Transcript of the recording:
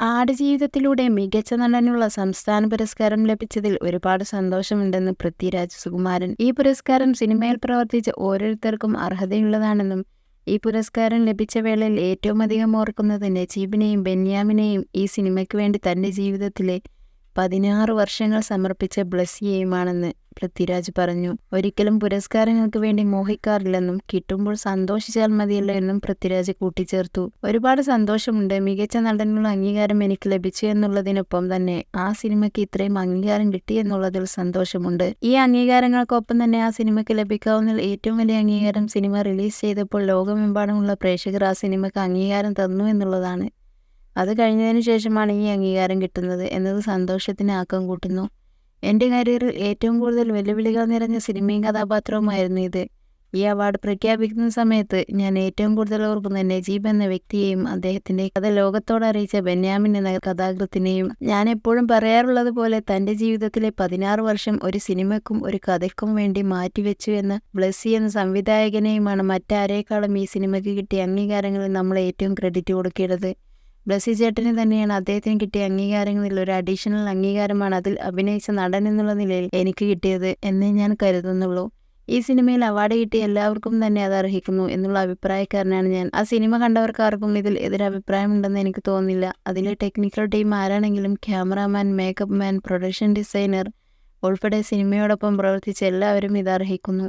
ആടുജീവിതത്തിലൂടെ മികച്ച നടനുള്ള സംസ്ഥാന പുരസ്കാരം ലഭിച്ചതിൽ ഒരുപാട് സന്തോഷമുണ്ടെന്ന് പൃഥ്വിരാജ് സുകുമാരൻ. ഈ പുരസ്കാരം സിനിമയിൽ പ്രവർത്തിച്ച ഓരോരുത്തർക്കും അർഹതയുള്ളതാണെന്നും ഈ പുരസ്കാരം ലഭിച്ച വേളയിൽ ഏറ്റവും അധികം ഓർക്കുന്നത് നജീബിനെയും ബെന്യാമിനെയും ഈ സിനിമയ്ക്ക് വേണ്ടി തന്റെ ജീവിതത്തിലെ പതിനാറ് വർഷങ്ങൾ സമർപ്പിച്ച ബ്ലസ്സിയെയുമാണെന്ന് പൃഥ്വിരാജ് പറഞ്ഞു. ഒരിക്കലും പുരസ്കാരങ്ങൾക്ക് വേണ്ടി മോഹിക്കാറില്ലെന്നും കിട്ടുമ്പോൾ സന്തോഷിച്ചാൽ മതിയല്ലോ എന്നും പൃഥ്വിരാജ് കൂട്ടിച്ചേർത്തു. ഒരുപാട് സന്തോഷമുണ്ട്. മികച്ച നടനുള്ള അംഗീകാരം എനിക്ക് ലഭിച്ചു എന്നുള്ളതിനൊപ്പം തന്നെ ആ സിനിമയ്ക്ക് ഇത്രയും അംഗീകാരം കിട്ടി എന്നുള്ളതിൽ സന്തോഷമുണ്ട്. ഈ അംഗീകാരങ്ങൾക്കൊപ്പം തന്നെ ആ സിനിമയ്ക്ക് ലഭിക്കാവുന്ന ഏറ്റവും വലിയ അംഗീകാരം സിനിമ റിലീസ് ചെയ്തപ്പോൾ ലോകമെമ്പാടുമുള്ള പ്രേക്ഷകർ ആ സിനിമയ്ക്ക് അംഗീകാരം തന്നു എന്നുള്ളതാണ്. അത് കഴിഞ്ഞതിന് ശേഷമാണ് ഈ അംഗീകാരം കിട്ടുന്നത് എന്നത് സന്തോഷത്തിന് ആക്കം കൂട്ടുന്നു. എന്റെ കരിയറിൽ ഏറ്റവും കൂടുതൽ വെല്ലുവിളികൾ നിറഞ്ഞ സിനിമയും കഥാപാത്രവുമായിരുന്നു ഇത്. ഈ അവാർഡ് പ്രഖ്യാപിക്കുന്ന സമയത്ത് ഞാൻ ഏറ്റവും കൂടുതൽ ഓർക്കുന്ന നജീബ് എന്ന വ്യക്തിയെയും അദ്ദേഹത്തിന്റെ കഥ ലോകത്തോട് അറിയിച്ച ബെന്യാമിൻ എന്ന കഥാകൃത്തിനെയും ഞാൻ എപ്പോഴും പറയാറുള്ളത് പോലെ തന്റെ ജീവിതത്തിലെ പതിനാറ് വർഷം ഒരു സിനിമയ്ക്കും ഒരു കഥയ്ക്കും വേണ്ടി മാറ്റിവെച്ചു എന്ന ബ്ലസ്സി എന്ന സംവിധായകനെയുമാണ് മറ്റാരേക്കാളും ഈ സിനിമയ്ക്ക് കിട്ടിയ അംഗീകാരങ്ങളിൽ നമ്മൾ ഏറ്റവും ക്രെഡിറ്റ് കൊടുക്കേണ്ടത്. ബ്ലസ്സി ചേട്ടന് തന്നെയാണ് അദ്ദേഹത്തിന് കിട്ടിയ അംഗീകാരങ്ങളിൽ ഒരു അഡീഷണൽ അംഗീകാരമാണ് അതിൽ അഭിനയിച്ച നടൻ എന്നുള്ള നിലയിൽ എനിക്ക് കിട്ടിയത് എന്നേ ഞാൻ കരുതുന്നുള്ളൂ. ഈ സിനിമയിൽ അവാർഡ് കിട്ടിയ എല്ലാവർക്കും തന്നെ അത് അർഹിക്കുന്നു എന്നുള്ള അഭിപ്രായക്കാരനാണ് ഞാൻ. ആ സിനിമ കണ്ടവർക്ക് ആർക്കും ഇതിൽ എതിരഭിപ്രായമുണ്ടെന്ന് എനിക്ക് തോന്നുന്നില്ല. അതിലെ ടെക്നിക്കൽ ടീം ആരാണെങ്കിലും cameraman makeup man production designer ഉൾപ്പെടെ സിനിമയോടൊപ്പം പ്രവർത്തിച്ച എല്ലാവരും ഇത് അർഹിക്കുന്നു.